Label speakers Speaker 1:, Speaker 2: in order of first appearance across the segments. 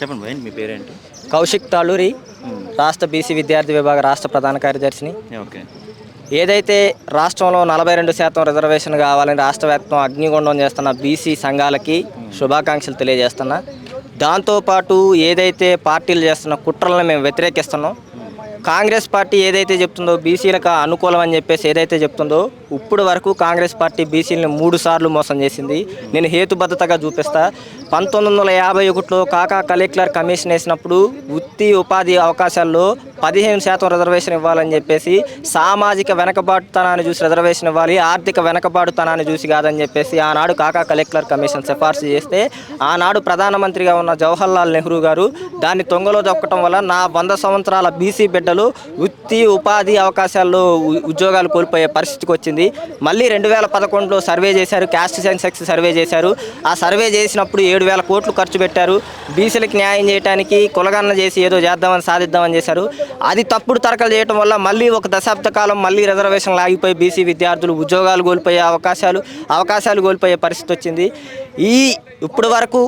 Speaker 1: చెప్పండి భయ్ మీ పేరేంటి?
Speaker 2: కౌశిక్ తాళూరి రాష్ట్ర బీసీ విద్యార్థి విభాగ రాష్ట్ర ప్రధాన కార్యదర్శిని.
Speaker 1: ఓకే.
Speaker 2: ఏదైతే రాష్ట్రంలో నలభై రెండు శాతం రిజర్వేషన్ కావాలని రాష్ట్ర వ్యాప్తం అగ్నిగుండం చేస్తున్న బీసీ సంఘాలకి శుభాకాంక్షలు తెలియజేస్తున్నా. దాంతోపాటు ఏదైతే పార్టీలు చేస్తున్న కుట్రలను మేము వ్యతిరేకిస్తున్నాం. కాంగ్రెస్ పార్టీ ఏదైతే చెప్తుందో బీసీలకు అనుకూలం అని చెప్పేసి ఏదైతే చెప్తుందో ఇప్పుడు వరకు కాంగ్రెస్ పార్టీ బీసీలను మూడు సార్లు మోసం చేసింది. నేను హేతుబద్ధతగా చూపిస్తా. పంతొమ్మిది వందల యాభై ఒకటిలో కాకా కలెక్టర్ కమిషన్ వేసినప్పుడు వృత్తి ఉపాధి అవకాశాల్లో పదిహేను శాతం రిజర్వేషన్ ఇవ్వాలని చెప్పేసి సామాజిక వెనకబాటుతనాన్ని చూసి రిజర్వేషన్ ఇవ్వాలి ఆర్థిక వెనకబాటుతనాన్ని చూసి కాదని చెప్పేసి ఆనాడు కాకా కలెక్టర్ కమిషన్ సిఫార్సు చేస్తే ఆనాడు ప్రధానమంత్రిగా ఉన్న జవహర్లాల్ నెహ్రూ గారు దాన్ని తొంగలో దొక్కటం వల్ల నా వంద సంవత్సరాల బీసీ బిడ్డలు వృత్తి ఉపాధి అవకాశాల్లో ఉ- ఉద్యోగాలు కోల్పోయే పరిస్థితికి వచ్చింది. మళ్ళీ రెండు వేల పదకొండులో సర్వే చేశారు క్యాస్ట్ సెన్సెక్స్ సర్వే చేశారు. ఆ సర్వే చేసినప్పుడు ఏడు వేల కోట్లు ఖర్చు పెట్టారు. బీసీలకు న్యాయం చేయడానికి కులగన్న చేసి ఏదో చేద్దామని సాధిద్దామని చేశారు. అది తప్పుడు తరకలు చేయడం వల్ల మళ్ళీ ఒక దశాబ్ద కాలం మళ్ళీ రిజర్వేషన్లు ఆగిపోయి బీసీ విద్యార్థులు ఉద్యోగాలు కోల్పోయే అవకాశాలు అవకాశాలు కోల్పోయే పరిస్థితి వచ్చింది. ఈ ఇప్పుడు వరకు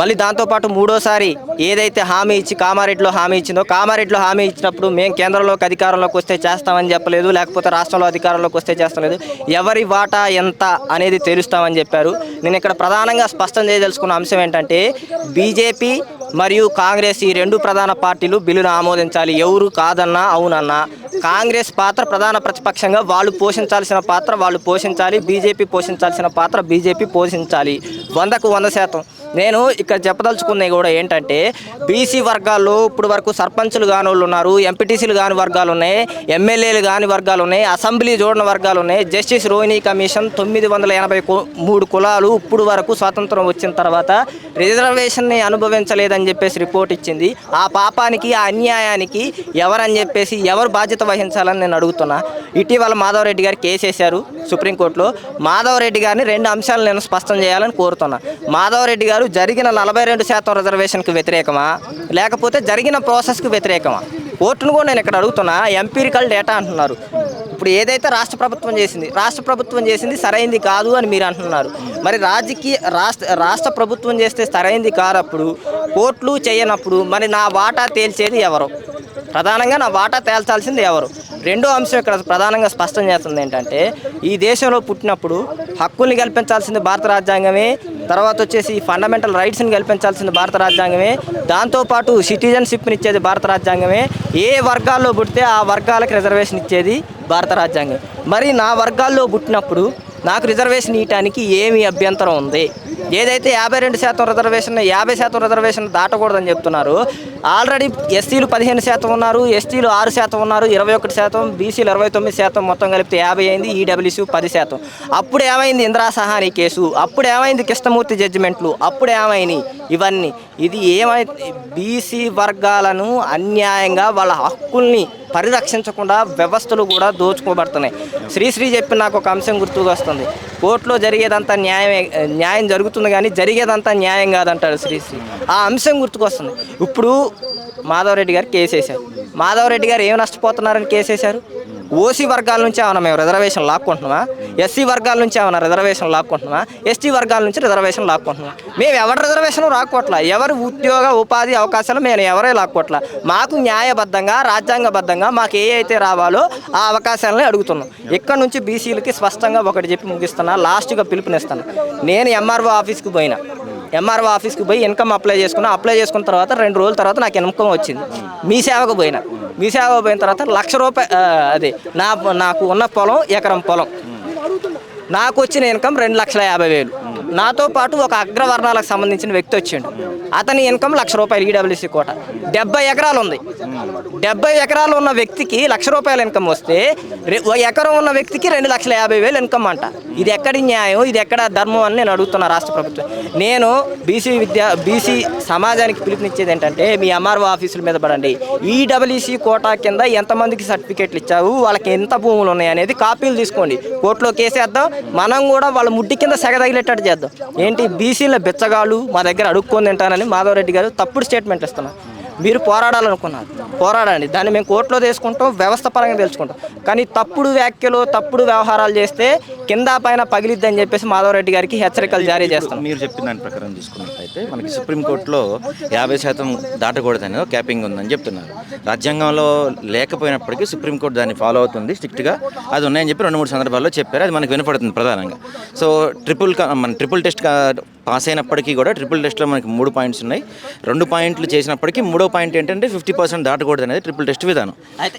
Speaker 2: మళ్ళీ దాంతోపాటు మూడోసారి ఏదైతే హామీ ఇచ్చి కామారెడ్డిలో హామీ ఇచ్చిందో కామారెడ్డిలో హామీ ఇచ్చినప్పుడు మేము కేంద్రంలోకి అధికారంలోకి వస్తే చేస్తామని చెప్పలేదు లేకపోతే రాష్ట్రంలో అధికారంలోకి వస్తే చేస్తలేదు. ఎవరి వాటా ఎంత అనేది తెలుస్తామని చెప్పారు. నేను ఇక్కడ ప్రధానంగా స్పష్టం చేయదలుచుకున్న అంశం ఏంటంటే బీజేపీ మరియు కాంగ్రెస్ ఈ రెండు ప్రధాన పార్టీలు బిల్లును ఆమోదించాలి. ఎవరు కాదన్నా అవునన్నా కాంగ్రెస్ పాత్ర ప్రధాన ప్రతిపక్షంగా వాళ్ళు పోషించాల్సిన పాత్ర వాళ్ళు పోషించాలి బీజేపీ పోషించాల్సిన పాత్ర బీజేపీ పోషించాలి. వందకు వంద శాతం. నేను ఇక్కడ చెప్పదలుచుకున్నవి కూడా ఏంటంటే బీసీ వర్గాల్లో ఇప్పుడు వరకు సర్పంచులు కాని వాళ్ళు ఉన్నారు ఎంపీటీసీలు కాని వర్గాలు ఉన్నాయి ఎమ్మెల్యేలు కాని వర్గాలు ఉన్నాయి అసెంబ్లీ చూడని వర్గాలు ఉన్నాయి. జస్టిస్ రోహిణి కమిషన్ తొమ్మిది వందల ఎనభై మూడు కులాలు ఇప్పుడు వరకు స్వాతంత్రం వచ్చిన తర్వాత రిజర్వేషన్ని అనుభవించలేదని చెప్పేసి రిపోర్ట్ ఇచ్చింది. ఆ పాపానికి ఆ అన్యాయానికి ఎవరని చెప్పేసి ఎవరు బాధ్యత వహించాలని నేను అడుగుతున్నా. ఇటీవల మాధవరెడ్డి గారు కేసు వేశారు సుప్రీంకోర్టులో. మాధవరెడ్డి గారిని రెండు అంశాలు నేను స్పష్టం చేయాలని కోరుతున్నా. మాధవరెడ్డి గారు జరిగిన నలభై రెండు శాతం రిజర్వేషన్కి వ్యతిరేకమా? లేకపోతే జరిగిన ప్రాసెస్కి వ్యతిరేకమా? కోర్టును కూడా నేను ఇక్కడ అడుగుతున్నా. ఎంపీరికల్ డేటా అంటున్నారు. ఇప్పుడు ఏదైతే రాష్ట్ర ప్రభుత్వం చేసింది రాష్ట్ర ప్రభుత్వం చేసింది సరైంది కాదు అని మీరు అంటున్నారు. మరి రాజకీయ రాష్ట్ర రాష్ట్ర ప్రభుత్వం చేస్తే సరైంది కానప్పుడు కోర్టులు చేయనప్పుడు మరి నా వాటా తేల్చేది ఎవరు? ప్రధానంగా నా వాటా తేల్చాల్సింది ఎవరు? రెండో అంశం ఇక్కడ ప్రధానంగా స్పష్టం చేస్తుంది ఏంటంటే ఈ దేశంలో పుట్టినప్పుడు హక్కుల్ని కల్పించాల్సింది భారత రాజ్యాంగమే తర్వాత వచ్చేసి ఫండమెంటల్ రైట్స్ని కల్పించాల్సింది భారత రాజ్యాంగమే దాంతోపాటు సిటిజన్షిప్ని ఇచ్చేది భారత రాజ్యాంగమే ఏ వర్గాల్లో పుడితే ఆ వర్గాలకు రిజర్వేషన్ ఇచ్చేది భారత రాజ్యాంగం మరి నా వర్గాల్లో పుట్టినప్పుడు నాకు రిజర్వేషన్ ఇవ్వటానికి ఏమి అభ్యంతరం ఉంది? ఏదైతే యాభై రెండు శాతం రిజర్వేషన్ యాభై శాతం రిజర్వేషన్ దాటకూడదని చెప్తున్నారు ఆల్రెడీ ఎస్సీలు పదిహేను శాతం ఉన్నారు ఎస్టీలు ఆరు శాతం ఉన్నారు ఇరవై ఒకటి శాతం బీసీలు ఇరవై తొమ్మిది శాతం మొత్తం కలిపితే యాభై అయింది ఈడబ్ల్యూసీ పది శాతం. అప్పుడు ఏమైంది ఇందిరా సహాని కేసు? అప్పుడు ఏమైంది కృష్ణమూర్తి జడ్జిమెంట్లు అప్పుడు ఏమైంది ఇవన్నీ? ఇది ఏమై బీసీ వర్గాలను అన్యాయంగా వాళ్ళ హక్కుల్ని పరిరక్షించకుండా వ్యవస్థలు కూడా దోచుకోబడుతున్నాయి. శ్రీశ్రీ చెప్పిన నాకు ఒక అంశం గుర్తుకు వస్తుంది. కోర్టులో జరిగేదంతా న్యాయమే న్యాయం జరుగుతుంది కానీ జరిగేదంతా న్యాయం కాదంటాడు శ్రీశ్రీ ఆ అంశం గుర్తుకొస్తుంది ఇప్పుడు మాధవరెడ్డి గారు కేసు వేశారు మాధవరెడ్డి గారు ఏం నష్టపోతున్నారని కేసు వేశారు ఓసీ వర్గాల నుంచి ఏమైనా మేము రిజర్వేషన్ లాక్కుంటున్నామా? ఎస్సీ వర్గాల నుంచి ఏమైనా రిజర్వేషన్ లాక్కుంటున్నామా? ఎస్టీ వర్గాల నుంచి రిజర్వేషన్ లాక్కుంటున్నాం మేము ఎవరి రిజర్వేషన్ రాక్కోట్లా ఎవరి ఉద్యోగ ఉపాధి అవకాశాలు మేము ఎవరే లాక్కోట్లా? మాకు న్యాయబద్ధంగా రాజ్యాంగబద్ధంగా మాకు ఏ అయితే రావాలో ఆ అవకాశాలని అడుగుతున్నాం. ఇక్కడ నుంచి బీసీలకి స్పష్టంగా ఒకటి చెప్పి ముగిస్తున్నా లాస్ట్గా పిలుపునిస్తాను నేను ఎంఆర్ఓ ఆఫీస్కి పోయినా. ఎంఆర్ఓ ఆఫీస్కి పోయి ఇన్కమ్ అప్లై చేసుకున్నా. అప్లై చేసుకున్న తర్వాత రెండు రోజుల తర్వాత నాకు ఇన్కమ్ వచ్చింది. మీ సేవకు పోయినా. మీ పోయిన తర్వాత లక్ష రూపాయ అదే నా నాకు ఉన్న పొలం ఎకరం పొలం. నాకు వచ్చిన ఇన్కమ్ రెండు లక్షల యాభై వేలు. నాతో పాటు ఒక అగ్రవర్ణాలకు సంబంధించిన వ్యక్తి వచ్చిండు. అతని ఇన్కమ్ లక్ష రూపాయలు ఈడబ్ల్యూసీ కోట. డెబ్బై ఎకరాలు ఉంది. డెబ్బై ఎకరాలు ఉన్న వ్యక్తికి లక్ష రూపాయల ఇన్కమ్ వస్తే ఎకరం ఉన్న వ్యక్తికి రెండు లక్షల యాభై వేలు ఇన్కమ్ అంట. ఇది ఎక్కడి న్యాయం? ఇది ఎక్కడ ధర్మం అని నేను అడుగుతున్నా రాష్ట్ర ప్రభుత్వం. నేను బీసీ విద్యా బీసీ సమాజానికి పిలుపునిచ్చేది ఏంటంటే మీ ఎంఆర్ఓ ఆఫీసుల మీద పడండి. ఈడబ్ల్యూసీ కోటా కింద ఎంతమందికి సర్టిఫికేట్లు ఇచ్చావు? వాళ్ళకి ఎంత భూములు ఉన్నాయి అనేది కాపీలు తీసుకోండి. కోర్టులో కేసేద్దాం. మనం కూడా వాళ్ళ ముడ్డి కింద సెగ తగిలేటట్టు చేద్దాం. ఏంటి బీసీల బిచ్చగాళ్ళు మా దగ్గర అడుక్కొని తింటానని మాధవరెడ్డి గారు తప్పుడు స్టేట్మెంట్ ఇస్తున్నారు. మీరు పోరాడాలనుకున్నారు. పోరాడండి. దాన్ని మేము కోర్టులో తీసుకుంటాం వ్యవస్థ పరంగా తెలుసుకుంటాం కానీ తప్పుడు వ్యాఖ్యలు తప్పుడు వ్యవహారాలు చేస్తే కింద పైన పగిలిద్దని చెప్పేసి మాధవరెడ్డి గారికి హెచ్చరికలు జారీ చేస్తున్నాం.
Speaker 1: మీరు చెప్పిన దాని ప్రకారం చూసుకున్నట్లయితే మనకి సుప్రీంకోర్టులో యాభై శాతం దాటకూడదని ఒక క్యాపింగ్ ఉందని చెప్తున్నారు. రాజ్యాంగంలో లేకపోయినప్పటికీ సుప్రీంకోర్టు దాన్ని ఫాలో అవుతుంది స్ట్రిక్ట్గా అది ఉన్నాయని చెప్పి రెండు మూడు సందర్భాల్లో చెప్పారు. అది మనకు వినపడుతుంది ప్రధానంగా. సో ట్రిపుల్ క- మన ట్రిపుల్ టెస్ట్ కా- పాస్ అయినప్పటికీ కూడా ట్రిపుల్ టెస్ట్లో మనకి మూడు పాయింట్స్ ఉన్నాయి. రెండు పాయింట్లు చేసినప్పటికీ మూడో పాయింట్ ఏంటంటే ఫిఫ్టీ పర్సెంట్ దాటకూడదు అనేది ట్రిపుల్ టెస్ట్ విధానం.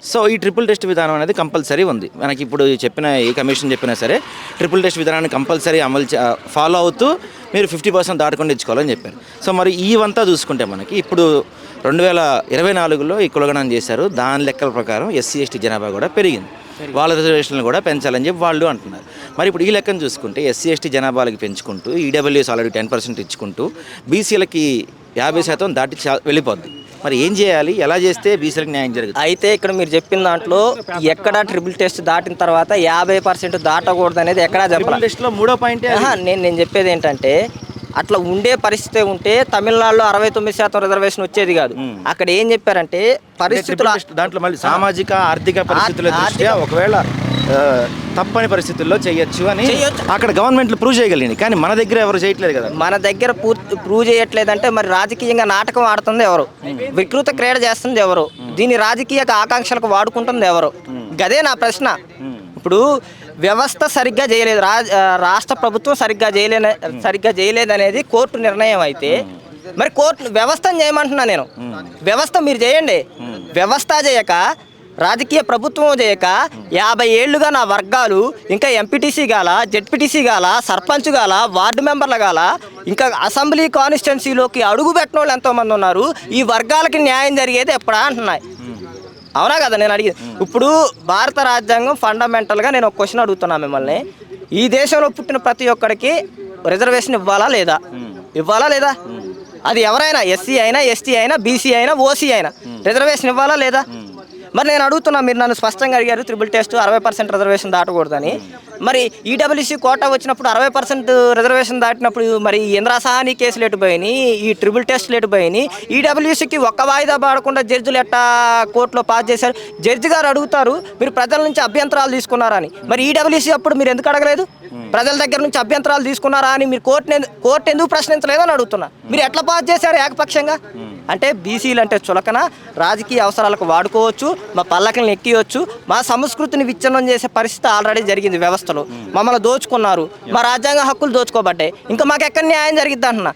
Speaker 1: సో ఈ ట్రిపుల్ టెస్ట్ విధానం అనేది కంపల్సరీ ఉంది. మనకి ఇప్పుడు చెప్పిన ఏ కమిషన్ చెప్పినా సరే ట్రిపుల్ టెస్ట్ విధానాన్ని కంపల్సరీ అమలు ఫాలో అవుతూ మీరు ఫిఫ్టీ పర్సెంట్ దాటకుండా ఇచ్చుకోవాలని చెప్పారు. సో మరి ఇవంతా చూసుకుంటే మనకి ఇప్పుడు రెండు వేల ఇరవై నాలుగులో ఈ కులగణం చేశారు. దాని లెక్కల ప్రకారం ఎస్సీ ఎస్టీ జనాభా కూడా పెరిగింది. వాళ్ళ రిజర్వేషన్లు కూడా పెంచాలని చెప్పి వాళ్ళు అంటున్నారు. మరి ఇప్పుడు ఈ లెక్కను చూసుకుంటే ఎస్సీ ఎస్టీ జనాభాలకి పెంచుకుంటూ ఈడబ్ల్యూఎస్ ఆల్రెడీ టెన్ పర్సెంట్ ఇచ్చుకుంటూ బీసీలకి యాభై శాతం దాటి వెళ్ళిపోద్ది. మరి ఏం చేయాలి? ఎలా చేస్తే బీసీలకు న్యాయం జరుగుతుంది?
Speaker 2: అయితే ఇక్కడ మీరు చెప్పిన దాంట్లో ఎక్కడ ట్రిపుల్ టెస్ట్ దాటిన తర్వాత యాభై పర్సెంట్ దాటకూడదు అనేది ఎక్కడా చెప్పాలి.
Speaker 1: టెస్ట్లో మూడో పాయింటే.
Speaker 2: నేను నేను చెప్పేది ఏంటంటే అట్లా ఉండే పరిస్థితి ఉంటే తమిళనాడులో అరవై తొమ్మిది శాతం రిజర్వేషన్ వచ్చేది కాదు. అక్కడ ఏం చెప్పారంటే పరిస్థితులు
Speaker 1: దాంట్లో మళ్ళీ సామాజిక ఆర్థిక పరిస్థితుల ఒకవేళ తప్పని పరిస్థితుల్లో చేయొచ్చు అని. అక్కడ గవర్నమెంట్లు ప్రూవ్ చేయగలిగింది కానీ మన దగ్గర ఎవరు చేయట్లేదు కదా.
Speaker 2: మన దగ్గర ప్రూవ్ చేయట్లేదంటే మరి రాజకీయంగా నాటకం ఆడుతుంది ఎవరు? వికృత క్రీడ చేస్తుంది ఎవరు? దీని రాజకీయ ఆకాంక్షలకు వాడుకుంటుంది ఎవరు? గదే నా ప్రశ్న. ఇప్పుడు వ్యవస్థ సరిగ్గా చేయలేదు. రాష్ట్ర ప్రభుత్వం సరిగ్గా చేయలే సరిగ్గా చేయలేదనేది కోర్టు నిర్ణయం అయితే మరి కోర్టు వ్యవస్థను చేయమంటున్నా నేను. వ్యవస్థ మీరు చేయండి. వ్యవస్థ చేయక రాజకీయ ప్రభుత్వం చేయక యాభై ఏళ్ళుగా నా వర్గాలు ఇంకా ఎంపీటీసీ గాల జెడ్పీటీసీ గాల సర్పంచ్ గాల వార్డు మెంబర్ల గాల ఇంకా అసెంబ్లీ కాన్స్టిట్యున్సీలోకి అడుగు పెట్టిన వాళ్ళు ఎంతోమంది ఉన్నారు. ఈ వర్గాలకి న్యాయం జరిగేది ఎప్పుడా అంటున్నాయి. అవునా కదా? నేను అడిగి ఇప్పుడు భారత రాజ్యాంగం ఫండమెంటల్గా నేను ఒక క్వశ్చన్ అడుగుతున్నా మిమ్మల్ని. ఈ దేశంలో పుట్టిన ప్రతి ఒక్కడికి రిజర్వేషన్ ఇవ్వాలా లేదా? ఇవ్వాలా లేదా? అది ఎవరైనా ఎస్సీ అయినా ఎస్టీ అయినా బీసీ అయినా ఓసీ అయినా రిజర్వేషన్ ఇవ్వాలా లేదా? మరి నేను అడుగుతున్నా మీరు నన్ను స్పష్టంగా అడిగారు త్రిబుల్ టెస్ట్ అరవై పర్సెంట్ రిజర్వేషన్ దాటకూడదని. మరి ఈడబ్ల్యూసీ కోటా వచ్చినప్పుడు అరవై పర్సెంట్ రిజర్వేషన్ దాటినప్పుడు మరి ఇంద్రాసహాని కేసులు ఎటుపోయినాయి ఈ ట్రిబుల్ టెస్ట్లు ఎటుపోయినాయి ఈడబ్ల్యూసీకి ఒక్క వాయిదా పాడకుండా జడ్జిలు ఎట్టా కోర్టులో పాస్ చేశారు? జడ్జి గారు అడుగుతారు మీరు ప్రజల నుంచి అభ్యంతరాలు తీసుకున్నారని. మరి ఈడబ్ల్యూసీ అప్పుడు మీరు ఎందుకు అడగలేదు? ప్రజల దగ్గర నుంచి అభ్యంతరాలు తీసుకున్నారా అని మీరు కోర్టుని కోర్టు ఎందుకు ప్రశ్నించలేదని అడుగుతున్నా. మీరు ఎట్లా పాస్ చేశారు ఏకపక్షంగా? అంటే బీసీలు అంటే చులకన రాజకీయ అవసరాలకు వాడుకోవచ్చు మా పల్లకలను ఎక్కియొచ్చు మా సంస్కృతిని విచ్ఛిన్నం చేసే పరిస్థితి ఆల్రెడీ జరిగింది వ్యవస్థ వ్యవస్థలో మమ్మల్ని దోచుకున్నారు. మా రాజ్యాంగ హక్కులు దోచుకోబడ్డాయి. ఇంకా మాకు ఎక్కడ న్యాయం జరిగిద్ది అంటున్నా.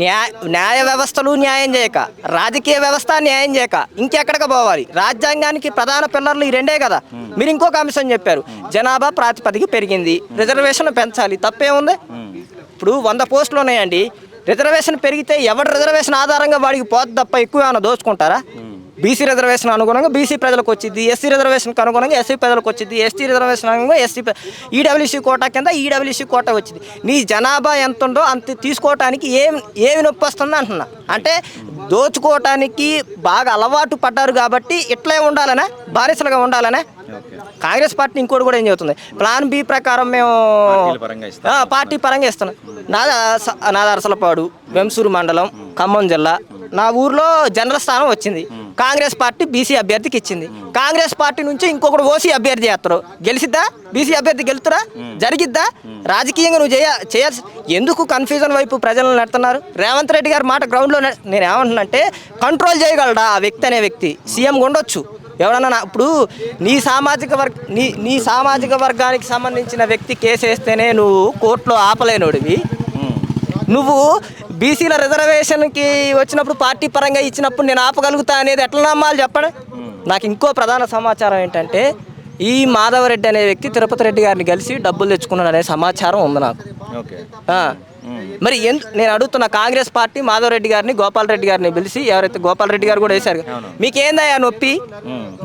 Speaker 2: న్యాయ న్యాయ వ్యవస్థలు న్యాయం చేయక రాజకీయ వ్యవస్థ న్యాయం చేయక ఇంకెక్కడికి పోవాలి? రాజ్యాంగానికి ప్రధాన పిల్లర్లు ఈ రెండే కదా. మీరు ఇంకొక అంశం చెప్పారు. జనాభా ప్రాతిపదిక పెరిగింది. రిజర్వేషన్ పెంచాలి. తప్పేముంది? ఇప్పుడు వంద పోస్టులు ఉన్నాయండి. రిజర్వేషన్ పెరిగితే ఎవడు రిజర్వేషన్ ఆధారంగా వాడికి పోతే తప్ప ఎక్కువ ఏమైనా దోచుకుంటారా? బీసీ రిజర్వేషన్ అనుగుణంగా బీసీ ప్రజలకు వచ్చింది ఎస్సీ రిజర్వేషన్కి అనుగుణంగా ఎస్సీ ప్రజలకు వచ్చింది ఎస్టీ రిజర్వేషన్ అనుగుణంగా ఎస్సీ ఈడబ్ల్యూసీ కోటా కింద ఈడబ్ల్యూసీ కోటా వచ్చింది. నీ జనాభా ఎంత ఉందో అంత తీసుకోవటానికి ఏం ఏమి నొప్పి వస్తుంది అంటున్నా. అంటే దోచుకోవటానికి బాగా అలవాటు పడ్డారు కాబట్టి ఇట్లే ఉండాలనే బానిసలుగా ఉండాలనే కాంగ్రెస్ పార్టీ ఇంకోటి కూడా ఏం చెబుతుంది? ప్లాన్ బి ప్రకారం మేము పార్టీ పరంగా ఇస్తున్నాం. నాది స- నాది అరసలపాడు వెంసూరు మండలం ఖమ్మం జిల్లా నా ఊర్లో జనరల్ స్థానం వచ్చింది. కాంగ్రెస్ పార్టీ బీసీ అభ్యర్థికి ఇచ్చింది. కాంగ్రెస్ పార్టీ నుంచి ఇంకొకటి ఓసీ అభ్యర్థి చేస్తారు. గెలిచిద్దా? బీసీ అభ్యర్థి గెలుతురా? జరిగిద్దా? రాజకీయంగా నువ్వు చేయ చేయాల్సి ఎందుకు కన్ఫ్యూజన్ వైపు ప్రజలను నెడుతున్నారు? రేవంత్ రెడ్డి గారి మాట గ్రౌండ్లో నేను ఏమంటున్నానంటే కంట్రోల్ చేయగలడా ఆ వ్యక్తి అనే వ్యక్తి? సీఎం ఉండొచ్చు. ఎవడన్నా నా- ఇప్పుడు నీ సామాజిక వర్గ నీ నీ సామాజిక వర్గానికి సంబంధించిన వ్యక్తి కేసు వేస్తేనే నువ్వు కోర్టులో ఆపలేనోడివి. నువ్వు బీసీల రిజర్వేషన్కి వచ్చినప్పుడు పార్టీ పరంగా ఇచ్చినప్పుడు నేను ఆపగలుగుతా అనేది ఎట్లా నమ్మాలి చెప్పండి నాకు ఇంకో ప్రధాన సమాచారం ఏంటంటే ఈ మాధవరెడ్డి అనే వ్యక్తి తిరుపతి రెడ్డి గారిని కలిసి డబ్బులు తెచ్చుకున్నాడు అనే సమాచారం ఉంది నాకు. మరి ఎందు నేను అడుగుతున్న కాంగ్రెస్ పార్టీ మాధవ్ రెడ్డి గారిని గోపాల్ రెడ్డి గారిని పిలిచి ఎవరైతే గోపాల్ రెడ్డి గారు కూడా వేశారు మీకేందయ్యా నొప్పి?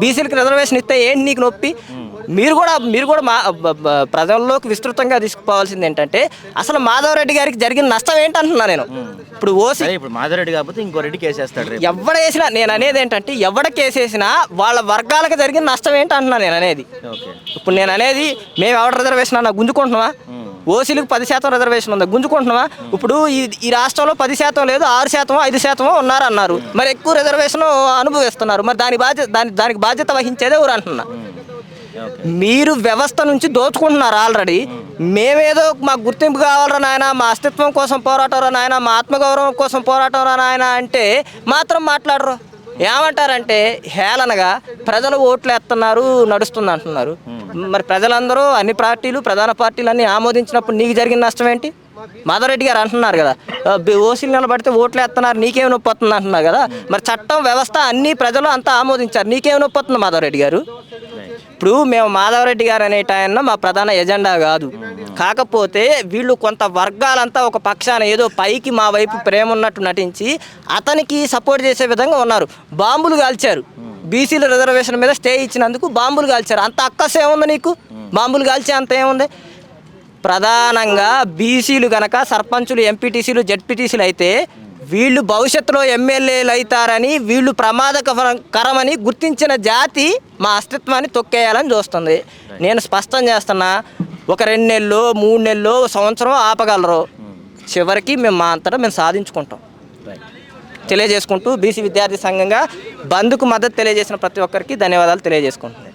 Speaker 2: బీసీలకు రిజర్వేషన్ ఇస్తే ఏంటి నీకు నొప్పి? మీరు కూడా మీరు కూడా మా ప్రజల్లోకి విస్తృతంగా తీసుకుపోవాల్సింది ఏంటంటే అసలు మాధవ్ రెడ్డి గారికి జరిగిన నష్టం ఏంటంటున్నా నేను. ఇప్పుడు ఓసీ
Speaker 1: ఇప్పుడు మాధవరెడ్డి కాకపోతే ఇంకో రెడ్డి కేసేస్తాడు
Speaker 2: ఎవడ వేసినా నేను అనేది ఏంటంటే ఎవడ కేసేసినా వాళ్ళ వర్గాలకు జరిగిన నష్టం ఏంటి అంటున్నా నేను అనేది. ఇప్పుడు నేను అనేది మేము ఎవడ రిజర్వేషన్ అన్న గుంజుకుంటున్నావా ఓసీలకు పది శాతం రిజర్వేషన్ ఉంది? గుంజుకుంటున్నావా ఇప్పుడు ఈ ఈ రాష్ట్రంలో పది శాతం లేదు ఆరు శాతం ఐదు శాతం ఉన్నారు అన్నారు మరి ఎక్కువ రిజర్వేషన్ అనుభవిస్తున్నారు. మరి దాని బాధ్యత దాని దానికి బాధ్యత వహించేదే ఎవరు అంటున్నా మీరు వ్యవస్థ నుంచి దోచుకుంటున్నారు ఆల్రెడీ మేమేదో మాకు గుర్తింపు కావాలరా నాయన మా అస్తిత్వం కోసం పోరాటరా నాయన మా ఆత్మగౌరవం కోసం పోరాటరా నాయన అంటే మాత్రం మాట్లాడరు. ఏమంటారంటే హేళనగా ప్రజలు ఓట్లు ఎత్తున్నారు నడుస్తుంది అంటున్నారు. మరి ప్రజలందరూ అన్ని పార్టీలు ప్రధాన పార్టీలు అన్ని ఆమోదించినప్పుడు నీకు జరిగిన నష్టం ఏంటి? మాధవరెడ్డి గారు అంటున్నారు కదా ఓసీలు నిలబడితే ఓట్లు ఎత్తున్నారు నీకేం నొప్పి వస్తుంది అంటున్నారు కదా. మరి చట్టం వ్యవస్థ అన్ని ప్రజలు అంతా ఆమోదించారు నీకేం నొప్పి వస్తుంది మాధవరెడ్డి గారు? ఇప్పుడు మేము మాధవరెడ్డి గారు అనేట ఆయన మా ప్రధాన ఎజెండా కాదు. కాకపోతే వీళ్ళు కొంత వర్గాలంతా ఒక పక్షాన ఏదో పైకి మా వైపు ప్రేమ ఉన్నట్టు నటించి అతనికి సపోర్ట్ చేసే విధంగా ఉన్నారు. బాంబులు కాల్చారు. బీసీల రిజర్వేషన్ మీద స్టే ఇచ్చినందుకు బాంబులు కాల్చారు. అంత అక్కస ఏముంది నీకు? బాంబులు కాల్చే అంత ఏముంది? ప్రధానంగా బీసీలు కనుక సర్పంచులు ఎంపీటీసీలు జెడ్పీటీసీలు అయితే వీళ్ళు భవిష్యత్తులో ఎమ్మెల్యేలు అవుతారని వీళ్ళు ప్రమాదకరమని గుర్తించిన జాతి మా అస్తిత్వాన్ని తొక్కేయాలని చూస్తుంది. నేను స్పష్టం చేస్తున్నా ఒక రెండు నెలలు మూడు నెలలు సంవత్సరం ఆపగలరు. చివరికి మేము మా అంతటా మేము సాధించుకుంటాం. తెలియజేసుకుంటూ బీసీ విద్యార్థి సంఘంగా బంద్కు మద్దతు తెలియజేసిన ప్రతి ఒక్కరికి ధన్యవాదాలు తెలియజేసుకుంటుంది